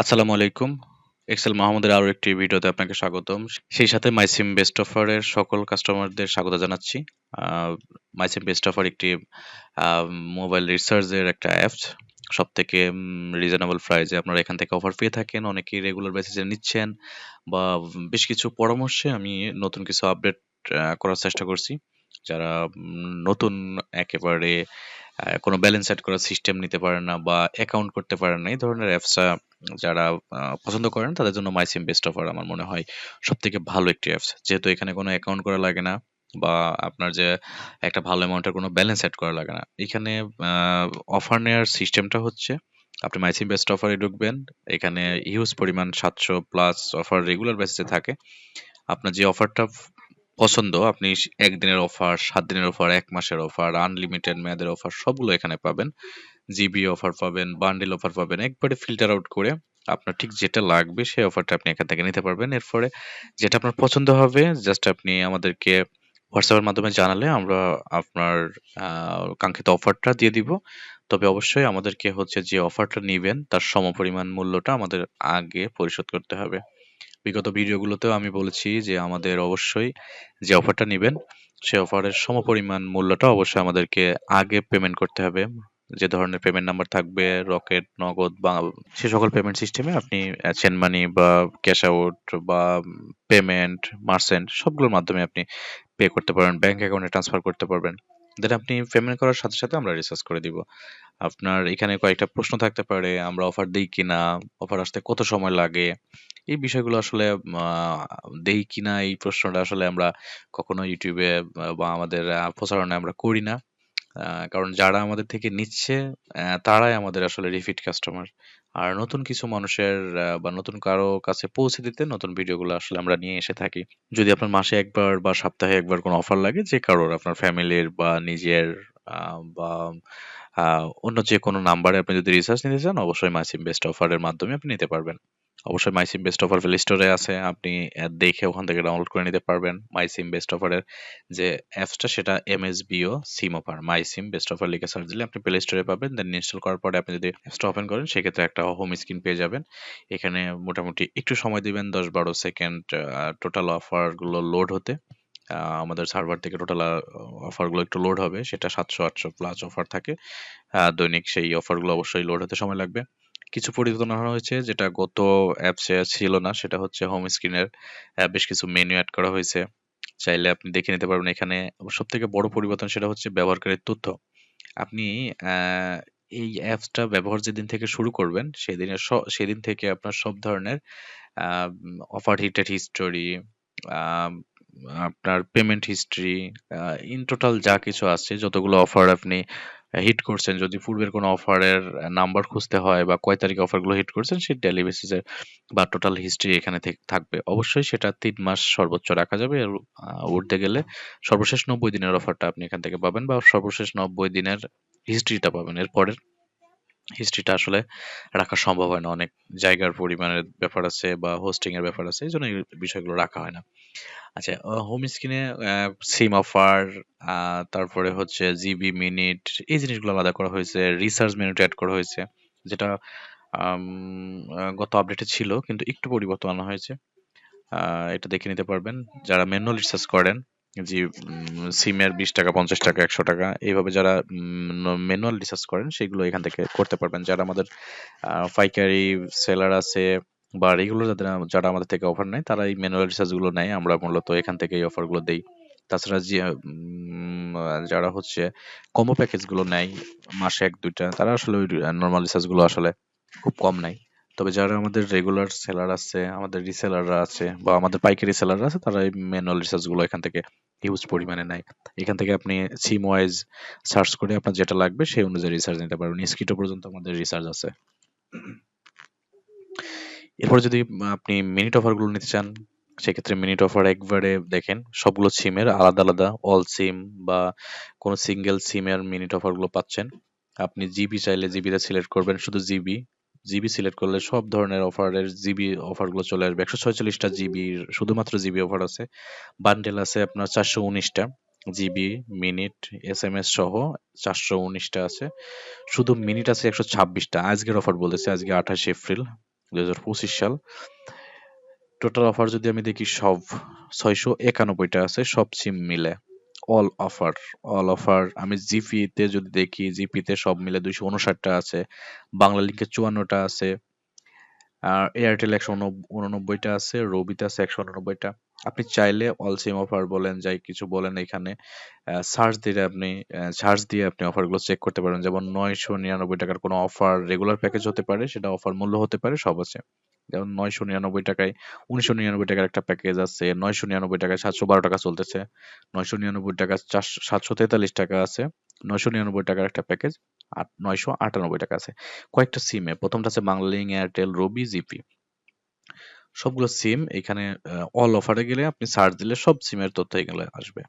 আসসালামু আলাইকুম। এক্সেল মাহমুদের আরও একটি ভিডিওতে আপনাকে স্বাগতম। সেই সাথে মাইসিম বেস্ট অফারের সকল কাস্টমারদের স্বাগত জানাচ্ছি। মাইসিম বেস্ট অফার একটি মোবাইল রিসার্চের একটা অ্যাপস। সব থেকে রিজনেবল প্রাইসে আপনারা এখান থেকে অফার পেয়ে থাকেন। অনেকেই রেগুলার বেসিসে নিচ্ছেন বা বেশ কিছু পরামর্শে আমি নতুন কিছু আপডেট করার চেষ্টা করছি। যারা নতুন একেবারে কোনো ব্যালেন্স সেট করার সিস্টেম নিতে পারেন না বা অ্যাকাউন্ট করতে পারে না। এই ধরনের অ্যাপসটা যারা পছন্দ করেন, তাদের জন্য মাইসিম বেস্ট অফার আমার মনে হয় সব থেকে ভালো একটি অ্যাপস। যেহেতু এখানে কোনো অ্যাকাউন্ট করা লাগে না বা আপনার যে একটা ভালো অ্যামাউন্টের কোনো ব্যালেন্স সেট করা লাগে না। এখানে অফার নেওয়ার সিস্টেমটা হচ্ছে, আপনি মাইসিম বেস্ট অফারে ঢুকবেন। এখানে হিউজ পরিমাণ ৭০০ প্লাস অফার রেগুলার বেসিসে থাকে। আপনার যে অফারটা পছন্দ আপনি একদিনের অফার, সাত দিনের অফার, এক মাসের অফার, আনলিমিটেড মেয়াদের অফার সবগুলো এখানে পাবেন। জিবি অফার পাবেন, বান্ডেল অফার পাবেন। একবারে ফিল্টার আউট করে আপনার ঠিক যেটা লাগবে সেই অফারটা আপনি এখান থেকে নিতে পারবেন। এরপরে যেটা আপনার পছন্দ হবে জাস্ট আপনি আমাদেরকে এর মাধ্যমে জানালে আমরা আপনার কাঙ্ক্ষিত অফারটা দিয়ে দিব। তবে অবশ্যই আমাদেরকে হচ্ছে যে অফারটা নিবেন তার সমপরিমাণ মূল্যটা আমাদের আগে পরিশোধ করতে হবে। বিগত ভিডিওগুলোতেও আমি বলেছি যে আমাদের অবশ্যই যে অফারটা নিবেন সে অফারের সমপরিমাণ মূল্যটা অবশ্যই আমাদেরকে আগে পেমেন্ট করতে হবে। যে ধরনের পেমেন্ট নাম্বার থাকবে রকেট, নগদ বা সে সকল পেমেন্ট সিস্টেমে আপনি আ চেইন মানি বা ক্যাশ আউট বা পেমেন্ট, মার্চেন্ট সবগুলোর মাধ্যমে আপনি পে করতে পারবেন। ব্যাংক অ্যাকাউন্টে ট্রান্সফার করতে পারবেন। দেন আপনি পেমেন্ট করার সাথে, সাথে আমরা রিচার্জ করে দিব। আপনার এখানে কয়েকটা প্রশ্ন থাকতে পারে, আমরা অফার দেই কিনা? অফার আসতে কত সময় লাগে? এই বিষয়গুলো আসলে দেই কিনা এই প্রশ্নটা আসলে আমরা কখনো ইউটিউবে বা আমাদের আ প্রচারণায় আমরা করি না। কারণ যারা আমাদের থেকে নিচ্ছে তারাই আমাদের আসলে রিপিট কাস্টমার। আর নতুন কিছু মানুষের বা নতুন কারও কাছে পৌঁছে দিতে নতুন ভিডিওগুলো আসলে আমরা নিয়ে এসে থাকি। যদি আপনার মাসে একবার বা সপ্তাহে একবার কোনো অফার লাগে যে কারোর আপনার ফ্যামিলির বা নিজের আহ, বা আহ, অন্য যেকোনো নাম্বারে আপনি যদি রিচার্জ নিতে চান অবশ্যই মাইসিম বেস্ট অফারের মাধ্যমে আপনি নিতে পারবেন। অবশ্যই my sim best offer play স্টোরে আছে। আপনি দেখে ওখান থেকে ডাউনলোড করে নিতে পারবেন। মাই সিম বেস্ট অফারের যে অ্যাপসটা সেটা MSBO sim offer. My sim best offer লিখে সার্চ দিলে আপনি প্লে স্টোরে পাবেন। দেন ইনস্টল করার পরে আপনি যদি অ্যাপসটা ওপেন করেন, সেক্ষেত্রে একটা হোম স্ক্রিন পেয়ে যাবেন। এখানে মোটামুটি একটু সময় দিবেন, দশ বারো সেকেন্ড টোটাল অফারগুলো লোড হতে। আমাদের সার্ভার থেকে টোটাল অফারগুলো একটু লোড হবে। সেটা সাতশো, আটশো প্লাস অফার থাকে। দৈনিক সেই অফারগুলো অবশ্যই লোড হতে সময় লাগবে। কিছু পরিবর্তন আনা হয়েছে যেটা গত অ্যাপসে ছিল না সেটা হচ্ছে হোম স্ক্রিনের বেশ কিছু মেনু এড করা হয়েছে। চাইলে আপনি দেখে নিতে পারবেন এখানে সবথেকে বড় পরিবর্তন সেটা হচ্ছে ব্যবহারকারীর তথ্য। আপনি এই অ্যাপসটা ব্যবহার যেদিন থেকে শুরু করবেন সেদিনের সেদিন থেকে আপনার সব ধরনের অফার হিটেড হিস্টোরি, আপনার পেমেন্ট হিস্ট্রি ইন টোটাল যা কিছু আছে যতগুলো অফার আপনি হিট করছেন, যদি পূর্বের কোনো অফারের নাম্বার খুঁজতে হয় বা কয় তারিখে অফারগুলো হিট করছেন, সেই ডেলি বেসিসে বা টোটাল হিস্ট্রি এখানে থেকে থাকবে। অবশ্যই সেটা তিন মাস সর্বোচ্চ রাখা যাবে। আর উঠতে গেলে সর্বশেষ ৯০ দিনের অফারটা আপনি এখান থেকে পাবেন বা সর্বশেষ ৯০ দিনের হিস্ট্রিটা পাবেন। এরপরের হিস্ট্রিটা আসলে রাখা সম্ভব হয় না। অনেক জায়গার পরিমাণের ব্যাপার আছে বা হোস্টিং এর ব্যাপার আছে। এই বিষয়গুলো রাখা হয় না। আচ্ছা হোম স্ক্রিনে সিম অফার তারপরে হচ্ছে জিবি, মিনিট এই জিনিসগুলো আলাদা করা হয়েছে। রিসার্চ মেনুটা এড করা হয়েছে। যেটা গত আপডেটে ছিল কিন্তু একটু পরিবর্তন আনা হয়েছে। এটা দেখে নিতে পারবেন। যারা ম্যানুয়াল রিসার্চ করেন জি সিমের বিশ টাকা, পঞ্চাশ টাকা, একশো টাকা, এইভাবে যারা ম্যানুয়াল রিসার্চ করেন, সেগুলো এখান থেকে করতে পারবেন। যারা আমাদের পাইকারি সেলার আছে বা রেগুলার যাদের, যারা আমাদের থেকে অফার নেয়, তারা এই ম্যানুয়াল রিসার্চগুলো নেয়। আমরা মূলত এখান থেকে এই অফারগুলো দেই। তাছাড়া যে যারা হচ্ছে কম্বো প্যাকেজগুলো নেয়, মাসে এক, দুইটা, তারা আসলে ওই নর্মাল রিসার্চগুলো আসলে খুব কম নেয়। তবে যারা আমাদের রেগুলার সেলার আছে, আমাদের রিসেলাররা আছে বা আমাদের পাইকারি সেলাররা আছে তারা এই ম্যানুয়াল রিসার্চগুলো এখান থেকে হিউজ পরিমাণে নেয়। এখান থেকে আপনি সিম ওয়াইজ সার্চ করে আপনার যেটা লাগবে সেই অনুযায়ী রিসার্চ নিতে পারবেন। স্কিটো পর্যন্ত আমাদের রিসার্চ আছে। এরপরে যদি আপনি মিনিট অফারগুলো নিতে চান সেক্ষেত্রে মিনিট অফার একবারে দেখেন সবগুলো সিমের আলাদা আলাদা অল সিম বা কোনো সিঙ্গেল সিমের মিনিট অফারগুলো পাচ্ছেন। আপনি জিবি চাইলে জিবিটা সিলেক্ট করবেন শুধু জিবি। জিবি সিলেক্ট করলে সব ধরনের অফারের জিবি অফারগুলো চলে আসবে। একশো ছয়চল্লিশটা জিবির শুধুমাত্র জিবি অফার আছে। বান্ডেল আছে আপনার চারশো উনিশটা GB, minute, S M S সহ চারশো উনিশটা আছে। শুধু মিনিট আছে একশো ছাব্বিশটা আজকের অফার বলতেছি আজকে ২৮ এপ্রিল। 2025 সাল টোটাল অফার যদি আমি দেখি সব ছয়শো একানব্বইটা আছে সব সিম মিলে অল অফার অল অফার আমি জিপিতে যদি দেখি জিপিতে সব মিলে দুইশো উনষাটটা আছে, বাংলা লিঙ্কে চুয়ান্নটা আছে, আর এয়ারটেল একশো উননব্বইটা আছে রবিতে আছে একশো উননব্বইটা। আপনি চাইলে অল সিম অফার বলেন, যাই কিছু বলেন এখানে সার্চ দিয়ে আপনি সার্চ দিয়ে আপনি অফারগুলো চেক করতে পারেন। যেমন নয়শো নিরানব্বই টাকার কোনো অফার রেগুলার প্যাকেজ হতে পারে, সেটা অফার মূল্য হতে পারে, সব আছে। যেমন নয়শো নিরানব্বই টাকায়, উনিশশো নিরানব্বই টাকার একটা প্যাকেজ আছে, নয়শো নিরানব্বই টাকায় সাতশো বারো টাকা চলতেছে। নয়শো নিরানব্বই টাকা সাতশো তেতাল্লিশ টাকা আছে, নয়শো নিরানব্বই টাকার একটা প্যাকেজ আট নয়শো আটানব্বই টাকা আছে। কয়েকটা সিমে প্রথমটা আছে বাংলালিং এয়ারটেল রবি জিপি সবগুলো সিম এখানে অল অফারে গেলে আপনি সার্চ দিলে সব সিমের তথ্য এগুলো আসবে।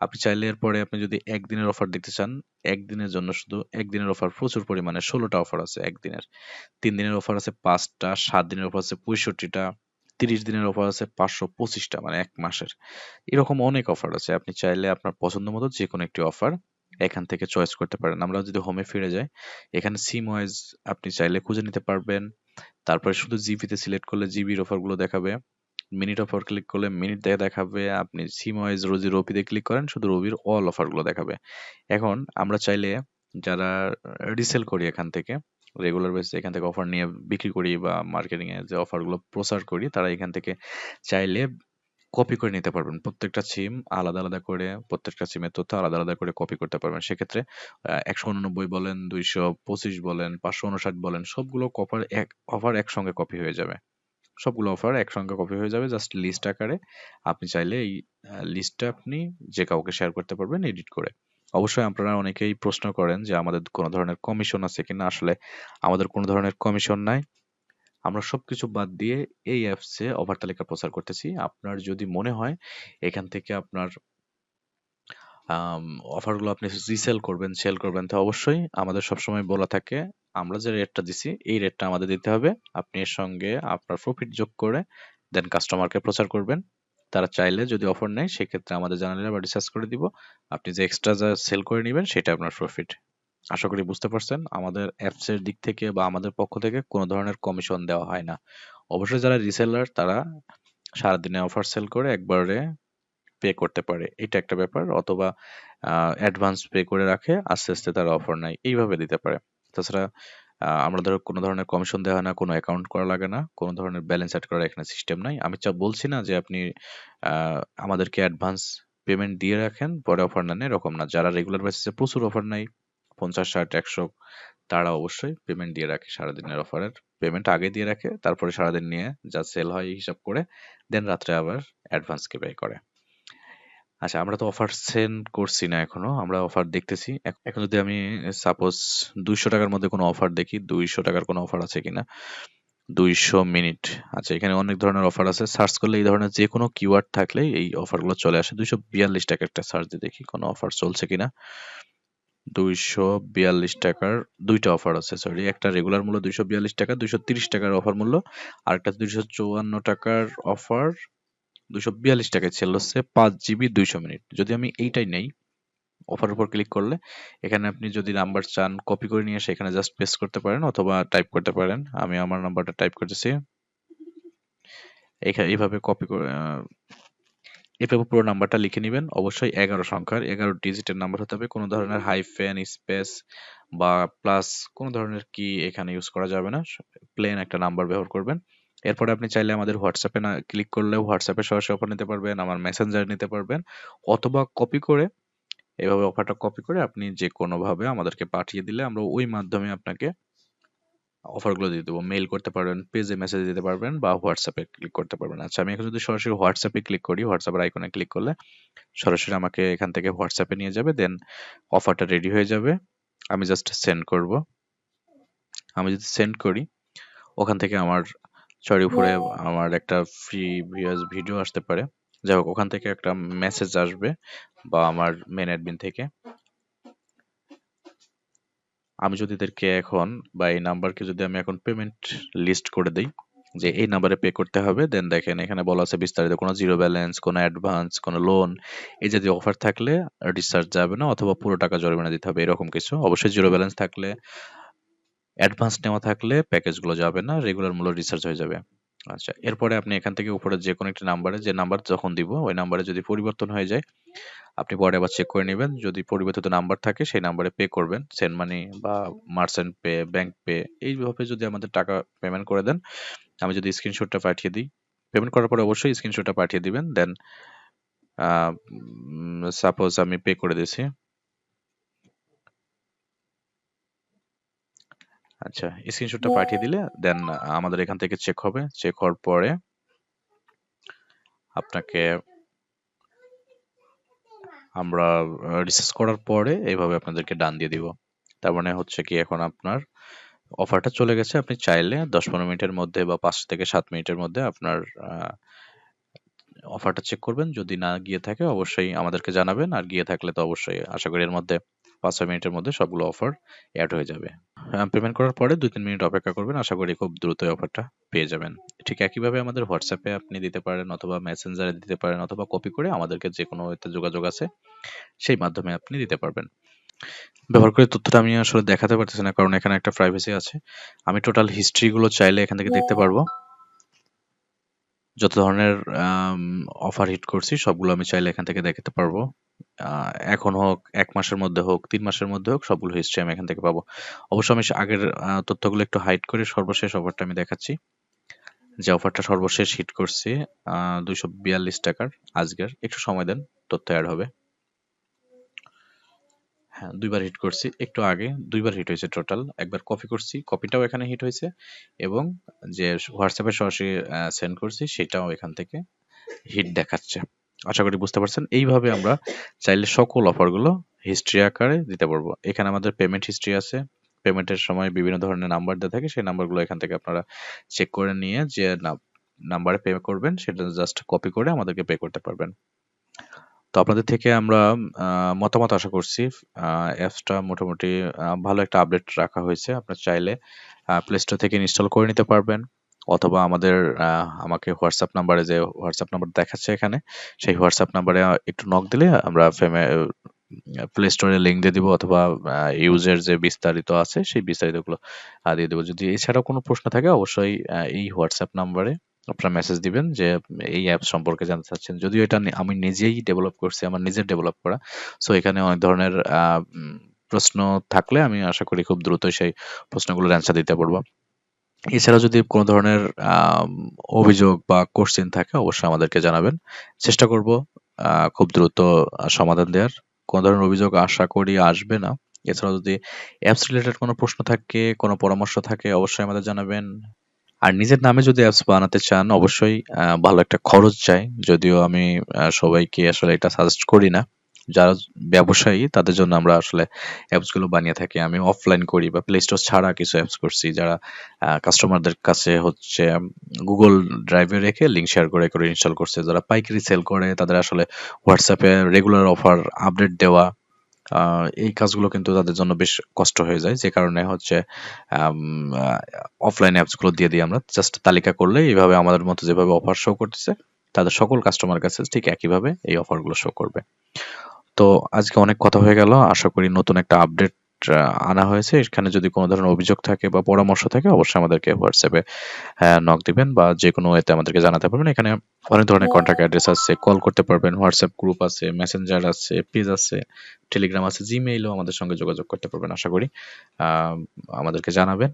আপনি চাইলে এরপরে আপনি যদি একদিনের অফার দেখতে চান, একদিনের জন্য শুধু একদিনের অফার প্রচুর পরিমাণে, ষোলোটা অফার আছে একদিনের। তিন দিনের অফার আছে পাঁচটা সাত দিনের অফার আছে পঁয়ষট্টিটা তিরিশ দিনের অফার আছে পাঁচশো পঁচিশটা মানে এক মাসের। এরকম অনেক অফার আছে। আপনি চাইলে আপনার পছন্দ মতো যে কোনো একটি অফার এখান থেকে চয়েস করতে পারেন। আমরা যদি হোমে ফিরে যাই, এখানে সিম ওয়াইজ আপনি চাইলে খুঁজে নিতে পারবেন। তারপরে শুধু জিবিতে সিলেক্ট করলে জিবির অফারগুলো দেখাবে। মিনিট অফার ক্লিক করলে মিনিট দেখে দেখাবে, আপনি সিম ওয়াইজ রোজি রবিতে ক্লিক করেন, শুধু রবির অল অফারগুলো দেখাবে। এখন আমরা চাইলে যারা রিসেল করি এখান থেকে রেগুলার বেসে এখান থেকে অফার নিয়ে বিক্রি করি বা মার্কেটিং এ যে অফারগুলো প্রচার করি, তারা এখান থেকে চাইলে কপি করে নিতে পারবেন। প্রত্যেকটা সিম আলাদা আলাদা করে, প্রত্যেকটা সিমের তথ্য আলাদা আলাদা করে কপি করতে পারবেন। সেক্ষেত্রে একশো উননব্বই বলেন, দুইশো পঁচিশ বলেন, পাঁচশো উনষাট বলেন, সবগুলো কপার এক অফার একসঙ্গে কপি হয়ে যাবে। সবগুলো অফার একসঙ্গে কপি হয়ে যাবে জাস্ট লিস্ট আকারে। আপনি চাইলে এই লিস্টটা আপনি যে কাউকে শেয়ার করতে পারবেন এডিট করে। অবশ্যই আপনারা অনেকেই প্রশ্ন করেন যে, আমাদের কোনো ধরনের কমিশন আছে কিনা আসলে আমাদের কোনো ধরনের কমিশন নাই। আমরা সবকিছু বাদ দিয়ে এই অ্যাপসে অফার তালিকা প্রচার করতেছি। আপনার যদি মনে হয় এখান থেকে আপনার অফারগুলো আপনি রিসেল করবেন সেল করবেন, তো অবশ্যই আমাদের সবসময় বলা থাকে আমরা যে রেটটা দিছি, এই রেটটা আমাদের দিতে হবে। আপনি এর সঙ্গে আপনার প্রফিট যোগ করে দেন কাস্টমারকে প্রচার করবেন। তারা চাইলে যদি অফার নেয়, সেক্ষেত্রে আমাদের জানালে আবার রিসার্চ করে দিব। আপনি যে এক্সট্রা যা সেল করে নেবেন, সেটা আপনার প্রফিট আশা করি বুঝতে পারছেন, আমাদের অ্যাপসের দিক থেকে বা আমাদের পক্ষ থেকে কোনো ধরনের কমিশন দেওয়া হয় না। অবশ্যই যারা রিসেলার তারা সারাদিনে অফার সেল করে একবারে পে করতে পারে। এটা একটা ব্যাপার। অথবা অ্যাডভান্স পে করে রাখে, আস্তে আস্তে তারা অফার নেয়। এইভাবে দিতে পারে। তাছাড়া আমরা ধরো কোনো ধরনের কমিশন দেওয়া হয় না, কোনো অ্যাকাউন্ট করা লাগে না, কোনো ধরনের ব্যালেন্স অ্যাড করার এখানে সিস্টেম নাই। আমি চা, বলছি না যে আপনি আমাদেরকে অ্যাডভান্স পেমেন্ট দিয়ে রাখেন, পরে অফার না নেন, এরকম না। যারা রেগুলার বেসিসে প্রচুর অফার নেয়, পঞ্চাশ, ষাট, একশো, তারা অবশ্যই পেমেন্ট দিয়ে রাখে সারাদিনের অফারের পেমেন্ট আগে দিয়ে রাখে, তারপরে সারাদিন নিয়ে যা সেল হয় হিসাব করে, দেন রাত্রে আবার অ্যাডভান্সকে পে করে। আচ্ছা আমরা তো অফার সেন্ড করছি না এখনও, আমরা অফার দেখতেছি। এখন যদি আমি সাপোজ দুইশো টাকার মধ্যে কোনো অফার দেখি, দুইশো টাকার কোনো অফার আছে কিনা? দুইশো মিনিট আচ্ছা এখানে অনেক ধরনের অফার আছে। সার্চ করলে এই ধরনের যে কোনো কিওয়ার্ড থাকলে এই অফারগুলো চলে আসে। দুইশো বিয়াল্লিশ টাকা একটা সার্চ দিয়ে দেখি কোনো অফার চলছে কিনা। দুইশো বিয়াল্লিশ টাকার দুইটা অফার আছে সরি একটা রেগুলার মূল্য দুইশো বিয়াল্লিশ টাকা, দুইশো তিরিশ টাকার অফার মূল্য আর একটা দুইশো চুয়ান্ন টাকার অফার দুইশো বিয়াল্লিশ টাকায় ছিল হচ্ছে, পাঁচ জিবি দুইশো মিনিট। যদি আমি এইটাই নেই অফার উপর ক্লিক করলে, এখানে আপনি যদি নাম্বার চান কপি করে নিয়ে এসে এখানে জাস্ট পেস্ট করতে পারেন অথবা টাইপ করতে পারেন। আমি আমার নাম্বারটা টাইপ করতেছি। এখানে এইভাবে কপি করে এভাবে পুরো নাম্বারটা লিখে নেবেন। অবশ্যই এগারো সংখ্যার, এগারো ডিজিটের নাম্বার হতে হবে। কোনো ধরনের হাইফেন স্পেস বা প্লাস কোনো ধরনের কি এখানে ইউজ করা যাবে না। প্লেন একটা নাম্বার ব্যবহার করবেন। এরপরে আপনি চাইলে আমাদের হোয়াটসঅ্যাপে না ক্লিক করলেও হোয়াটসঅ্যাপে সরাসরি অফার নিতে পারবেন, আমার মেসেঞ্জার নিতে পারবেন, অথবা কপি করে, এভাবে অফারটা কপি করে আপনি যে কোনোভাবে আমাদেরকে পাঠিয়ে দিলে আমরা ওই মাধ্যমে আপনাকে অফারগুলো দিয়ে দেবো। মেইল করতে পারবেন পেজে মেসেজ দিতে পারবেন বা হোয়াটসঅ্যাপে ক্লিক করতে পারবেন। আচ্ছা আমি এখন যদি সরাসরি হোয়াটসঅ্যাপে ক্লিক করি হোয়াটসঅ্যাপের আইকনে ক্লিক করলে সরাসরি আমাকে এখান থেকে হোয়াটসঅ্যাপে নিয়ে যাবে দেন অফারটা রেডি হয়ে যাবে। আমি জাস্ট সেন্ড করব। আমি যদি সেন্ড করি, ওখান থেকে আমার সরি উপরে আমার একটা ফ্রি ভিডিও আসতে পারে। যাই হোক ওখান থেকে একটা মেসেজ আসবে বা আমার মেন অ্যাডমিন থেকে। আমি যদি এদেরকে এখন বা এই নাম্বারকে যদি আমি এখন পেমেন্ট লিস্ট করে দিই যে এই নাম্বারে পে করতে হবে দেন দেখেন এখানে বলা আছে বিস্তারিত কোনো জিরো ব্যালেন্স কোনো অ্যাডভান্স কোনো লোন এই জাতীয় অফার থাকলে রিচার্জ যাবে না অথবা পুরো টাকা জরিমানা দিতে হবে এরকম কিছু। অবশ্যই জিরো ব্যালেন্স থাকলে অ্যাডভান্স নেওয়া থাকলে প্যাকেজগুলো যাবে না, রেগুলার মূল্য রিচার্জ হয়ে যাবে। আচ্ছা, এরপরে আপনি এখান থেকে উপরে যেকোনো একটি নাম্বারে যে নাম্বার যখন দিব ওই নাম্বারে যদি পরিবর্তন হয়ে যায়, আপনি পরে আবার চেক করে নেবেন যদি পরিবর্তিত নাম্বার থাকে সেই নাম্বারে পে করবেন। সেন্ড মানি বা মার্চেন্ট পে, ব্যাংক পে এইভাবে যদি আমাদের টাকা পেমেন্ট করে দেন, আমি যদি স্ক্রিনশটটা পাঠিয়ে দিই, পেমেন্ট করার পরে অবশ্যই স্ক্রিনশটটা পাঠিয়ে দিবেন। দেন সাপোজ আমি পে করে দিয়েছি। আচ্ছা, স্ক্রিনশটটা পাঠিয়ে দিলে দেন আমাদের এখান থেকে চেক হবে। চেক হওয়ার পরে আপনাকে আমরা রিসার্চ করার পরে এভাবে আপনাদেরকে ডান দিয়ে দিব। তার মানে হচ্ছে কি এখন আপনার অফারটা চলে গেছে। আপনি চাইলে ১০-১৫ মিনিটের মধ্যে বা পাঁচ থেকে সাত মিনিটের মধ্যে আপনার অফারটা চেক করবেন। যদি না গিয়ে থাকে অবশ্যই আমাদেরকে জানাবেন। আর গিয়ে থাকলে তো অবশ্যই আশা করি এর মধ্যে ৫-৬ মিনিটের মধ্যে সবগুলো অফার অ্যাড হয়ে যাবে। পেমেন্ট করার পরে ২-৩ মিনিট অপেক্ষা করবেন। আশা করি খুব দ্রুতই অফারটা পেয়ে যাবেন। ঠিক একইভাবে আমাদের হোয়াটসঅ্যাপে আপনি দিতে পারেন অথবা এ দিতে পারেন অথবা কপি করে আমাদেরকে যেকোনো এতে যোগাযোগ আছে, সেই মাধ্যমে আপনি দিতে পারবেন। ব্যবহার করে তথ্যটা আমি আসলে দেখাতে পারতেছি না, কারণ এখানে একটা প্রাইভেসি আছে। আমি টোটাল হিস্ট্রি গুলো চাইলে এখান থেকে দেখতে পারব। যত ধরনের অফার হিট করছি, সবগুলো আমি চাইলে এখান থেকে দেখাতে পারব। এখন হোক, ১ মাসের মধ্যে হোক, ৩ মাসের মধ্যে হোক সবগুলো হিস্ট্রি আমি এখান থেকে পাবো। অবশ্য আমি আগের তথ্যগুলো একটু হাইড করে সর্বশেষ অফারটা আমি দেখাচ্ছি। যে অফারটা সর্বশেষ হিট করছি আ ৳২৪২ আজকের। একটু সময় দেন, তথ্য এড হবে। হ্যাঁ, ২ বার হিট করছি। একটু আগে ২ বার হিট হয়েছে টোটাল। একবার কপি করছি, কপিটাও এখানে হিট হয়েছে এবং যে এ সরাসরি সেন্ড করছি সেটাও এখান থেকে হিট দেখাচ্ছে। আশা করি বুঝতে পারছেন। এইভাবে আমরা চাইলে সকল অফারগুলো হিস্ট্রি আকারে দিতে পারব। এখানে আমাদের পেমেন্ট হিস্ট্রি আছে। পেমেন্টের সময় বিভিন্ন ধরনের নাম্বার দেওয়া থাকে। সেই নাম্বারগুলো এখান থেকে আপনারা চেক করে নিয়ে যে নাম নাম্বারে পে করবেন, সেটা জাস্ট কপি করে আমাদেরকে পে করতে পারবেন। তো আপনাদের থেকে আমরা মতামত আশা করছি। অ্যাপসটা মোটামুটি ভালো একটা আপডেট রাখা হয়েছে। আপনার চাইলে প্লে স্টোর থেকে ইনস্টল করে নিতে পারবেন। অথবা আমাদের আমাকে হোয়াটসঅ্যাপ নাম্বারে যে WhatsApp নাম্বার দেখাচ্ছে এখানে, সেই হোয়াটসঅ্যাপ নাম্বারে একটু নক দিলে আমরা ফেমে প্লে স্টোরে লিংক দিয়ে দিব অথবা ইউজের যে বিস্তারিত আছে সেই বিস্তারিতগুলো দিয়ে দেব। যদি এছাড়াও কোনো প্রশ্ন থাকে অবশ্যই এই হোয়াটসঅ্যাপ নাম্বারে আপনারা মেসেজ দিবেন যে এই অ্যাপ সম্পর্কে জানতে চাচ্ছেন। যদিও এটা আমি নিজেই ডেভেলপ করছি, আমার নিজের ডেভেলপ করা। সো এখানে অনেক ধরনের প্রশ্ন থাকলে আমি আশা করি খুব দ্রুতই সেই প্রশ্নগুলোর অ্যান্সার দিতে পারব। এছাড়াও যদি কোনো ধরনের অভিযোগ বা কোশ্চেন থাকে অবশ্যই আমাদেরকে জানাবেন। চেষ্টা করব খুব দ্রুত সমাধান দেওয়ার। কোনো ধরনের অভিযোগ আশা করি আসবে না। এছাড়াও যদি অ্যাপস রিলেটেড কোনো প্রশ্ন থাকে, কোনো পরামর্শ থাকে অবশ্যই আমাদের জানাবেন। আর নিজের নামে যদি অ্যাপস বানাতে চান অবশ্যই ভালো একটা খরচ চাই। যদিও আমি সবাইকে আসলে এটা সাজেস্ট করি না। যারা ব্যবসায়ী তাদের জন্য আমরা আসলে অ্যাপসগুলো বানিয়ে থাকি। আমি অফলাইন করি বা প্লে স্টোর ছাড়া কিছু অ্যাপস করছি যারা কাস্টমারদের কাছে হচ্ছে গুগল ড্রাইভে রেখে লিংক শেয়ার করে, করে ইনস্টল করছে। যারা পাইকারি সেল করে তাদের আসলে হোয়াটসঅ্যাপে রেগুলার অফার আপডেট দেওয়া এই কাজগুলো কিন্তু তাদের জন্য বেশ কষ্ট হয়ে যায়। যে কারণে হচ্ছে অফলাইন অ্যাপসগুলো দিয়ে দিই আমরা। জাস্ট তালিকা করলে এভাবে আমাদের মতো যেভাবে অফার শো করতেছে তাদের সকল কাস্টমার কাছে ঠিক একইভাবে এই অফারগুলো শো করবে। তো আজকে অনেক কথা হয়ে গেল। আশা করি নতুন একটা আপডেট আনা হয়েছে। এখানে যদি কোনো ধরনের অভিযোগ থাকে বা পরামর্শ থাকে অবশ্যই আমাদেরকে WhatsApp এ হ্যাঁ নক দিবেন বা যেকোনো ওয়েতে আমাদেরকে জানাতে পারবেন। এখানে অনেক ধরনের কনট্যাক্ট অ্যাড্রেস আছে, কল করতে পারবেন, হোয়াটসঅ্যাপ গ্রুপ আছে, মেসেঞ্জার আছে, পেজ আছে, টেলিগ্রাম আছে, এও আমাদের সঙ্গে যোগাযোগ করতে পারবেন আশা করি। আমাদেরকে জানাবেন।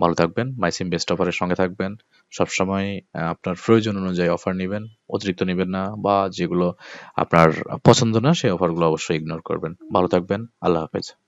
ভালো থাকবেন। মাইসিম বেস্ট অফারের সঙ্গে থাকবেন। সবসময় আপনার প্রয়োজন অনুযায়ী অফার নেবেন, অতিরিক্ত নেবেন না বা যেগুলো আপনার পছন্দ না, সেই অফারগুলো অবশ্যই ইগনোর করবেন। ভালো থাকবেন। আল্লাহ হাফেজ।